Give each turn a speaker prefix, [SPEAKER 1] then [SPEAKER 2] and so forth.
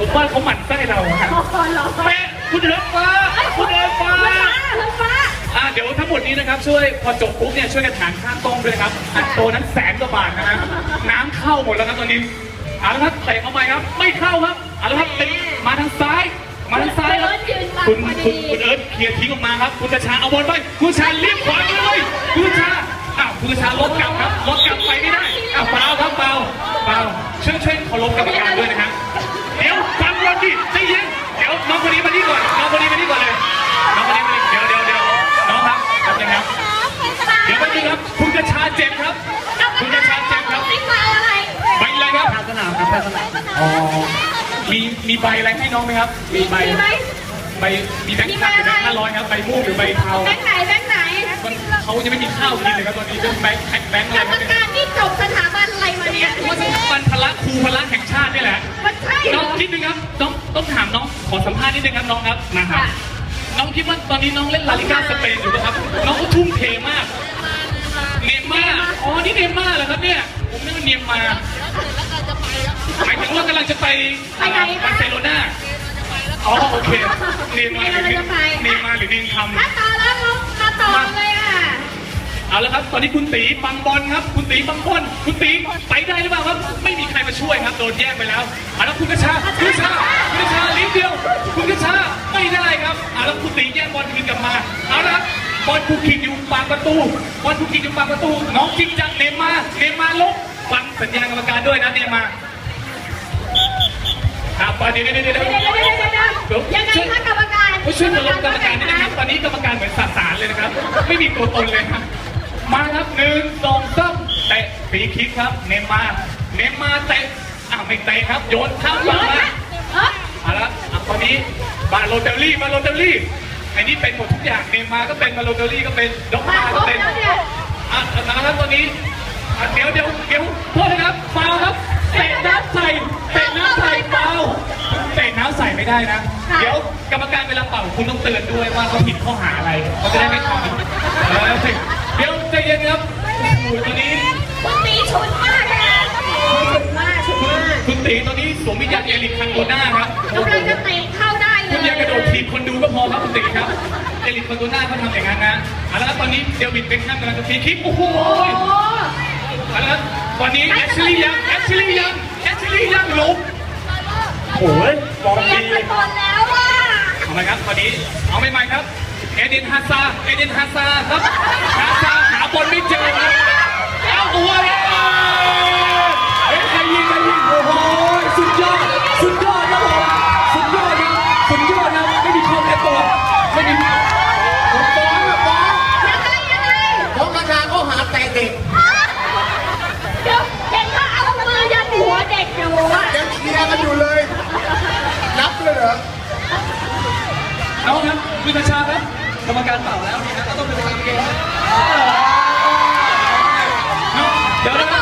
[SPEAKER 1] ผมว่าเขาหมั่นไส้เราครับ
[SPEAKER 2] ขอร้อง
[SPEAKER 1] แม่คุณเอิร์ธฟ้าคุณเอิร์ธฟ้า
[SPEAKER 2] ฟ้าฟ้า
[SPEAKER 1] อ่าเดี๋ยวทั้งหมดนี้นะครับช่วยพอจบปุ๊บเนี่ยช่วยกันหารค่าต้มด้วยนะครับอัดโตนั้นแสนกว่าบาทนะฮะน้ำเข้าหมดแล้วครับตอนนี้เอาละครับเตะเข้าไปครับ ไม่เข้าครับเอาละครับเป็นมาทางซ้าย มาทางซ้ายครับคุณคุณคุณเอิร์ธเคลียร์ทิ้งออกมาครับ คุณกระชาเอาบอลไป คุณกระชาเลี้ยงขวาไปเลยคุณกระชาอ้าวคุณกระชาลดกลับครับลดกลับไปไม่ มีมีใบอะไรให้น้องไหมครับ มีใบ
[SPEAKER 2] มีไหม
[SPEAKER 1] ใบมีแบงค์พันหรือแบงค์ห้าร้อยครับใบม่วงหรือใบเทา
[SPEAKER 2] แบงค์ไหนแบงค์ไหน
[SPEAKER 1] มันเขายังไม่มีข้าวกินเลยครับตอนนี้เป็นแบงค์แบงค์อะ
[SPEAKER 2] ก
[SPEAKER 1] ไร
[SPEAKER 2] รร
[SPEAKER 1] ค
[SPEAKER 2] ม
[SPEAKER 1] รับเนี่ย
[SPEAKER 2] การที่จบสถาบันอะไรมาเนี่ย
[SPEAKER 1] ว่ามันพละครูพละแห่งชาตินี่แหละ
[SPEAKER 2] มันใช่เหร
[SPEAKER 1] น้อง
[SPEAKER 2] อ
[SPEAKER 1] นิดนึงครับน้องต้องถามน้องขอสัมภาษณ์นิดนึงครับน้องครับมาครับ
[SPEAKER 2] ค่ะ
[SPEAKER 1] น้องคิดว่าตอนนี้น้องเล่นลาลิก้าสเปนอยู่ปะครับ น้องเขาทุ่มเทมาก เนยร์มาร์อ๋อนี่เนยร์มาร์เหรอครับเนี่ยผมนึกว่าเนยร์มาร์ หมายถึงว่ากำลังจะไป
[SPEAKER 2] ไปไหน
[SPEAKER 1] บา
[SPEAKER 2] คะ
[SPEAKER 1] ร์เซโลนาอ๋อโอเคเนยร์มาร์หรือ
[SPEAKER 2] เนยร์จะไป
[SPEAKER 1] เนยร์มาร์หรือเนยร์คำ
[SPEAKER 2] ถ้าต่อแล้วลงมาต่อเลยอะ
[SPEAKER 1] เอาละครับตอนนี้คุณตีปังบอลครับ คุณตีปังบอลคุณตีไปได้หรือเปล่าครับ ไม่มีใครมาช่วยครับ โดนแย่งไปแล้วเอาละคุณกระชาคุณกระชาคุณกระชาลิ้นเดียว คุณกระชาไม่ได้ครับเอาละคุณตีแย่งบอลคืนกลับมาเอาละครับบอลถูกขีดอยู่ปากประตูบอลถูกขีดอยู่ปากประตู น้องจริงจังเนย์มาร์เนย์มาร์ลบ ฟังสัญญาณกรรมการด้วยนะเนย์มาร์ครับเดี๋ยวเดี๋ยวเดี๋ยวเดี๋ยว
[SPEAKER 2] เดี๋ยวเดี๋ยวเดี๋ยวเดี๋ยวยังไงคะกรรมการ
[SPEAKER 1] ผู้ช่วยเคารพกรรมการนิดนึงครับตอนนี้กรรมการเหมือนสสารเลยนะครับ ไม่มีตัวตนเลยครับมาครับหนึ่งสองสามเตะฟรีคิกครับ เนย์มาร์เนย์มาร์เตะอ้าวไม่เตะครับโยนข้าม
[SPEAKER 2] เดี๋
[SPEAKER 1] ฝั่
[SPEAKER 2] ยว
[SPEAKER 1] งมา
[SPEAKER 2] นะเอ้ย
[SPEAKER 1] เอาละอะตอนนี้บาโลเตลลี่บาโลเตลลี่ไอ้นี่เป็นหมดทุกอย่างเนย์มาร์ก็เป็นบาโลเตลลี่ก็เป็นด็อก
[SPEAKER 2] มา
[SPEAKER 1] มา
[SPEAKER 2] คร
[SPEAKER 1] ก็
[SPEAKER 2] บ
[SPEAKER 1] เป็น
[SPEAKER 2] แล้วเนี่ย
[SPEAKER 1] อะนะครับตอนนี้อะ เดี๋ยวเดี๋ยวเดี๋ยวโทษนะครับฟาวครับเตะน้ำใส่เตะน้ำใส่ฟาวเตะน้ำใส่ไม่ได้นะ
[SPEAKER 2] ค่ะ
[SPEAKER 1] เดี๋ยวกรรมการเวลาเป่าคุณต้องเตือนด้วยว่าเขาผิดข้อหาอะไรเขาจะได้ไม่ทำเออเดี๋ยวใจเย็นครับโอ้โหตอนนี้
[SPEAKER 2] คุณตีฉุนมากนะฉุนมากฉุน
[SPEAKER 1] คุณ
[SPEAKER 2] มาก
[SPEAKER 1] คุณตีตอนนี้สวมวิญญาณเอลิคคันโดน่าครับโอ้
[SPEAKER 2] กำ
[SPEAKER 1] โห
[SPEAKER 2] ลังจะเตะเข้าได้เลย
[SPEAKER 1] คุณอย่ากระโดดถีบคนดูก็พอครับคุณตีครับเอลิคคันโดน่าเขาทำอย่างนั้นนะเอาละครับตอนนี้เดวิดเบคแฮมกำลังจะฟรีคิกโอ้โห
[SPEAKER 2] โอ้โห
[SPEAKER 1] เอาละครับตอนนี้แอชลีย์ยังแอชลีย์ยังแอชลีย์ยังล้มโอ้ยบอล
[SPEAKER 2] เรีย
[SPEAKER 1] ดี
[SPEAKER 2] นไปก่อนแล้วอะ
[SPEAKER 1] เอาไหมครับตอนนี้เอาใหม่ๆครับ เอเดนฮาซาร์เอเดนฮาซาร์ครับ เค
[SPEAKER 3] ลียร์กันอยู่เลย นับเลยเหรอ
[SPEAKER 1] เอาครับมีประชาครับกรรมการเป่าแล้วนะฮะก็ต้องเป็นไปตามเกมนะเดี๋ยวนะครับ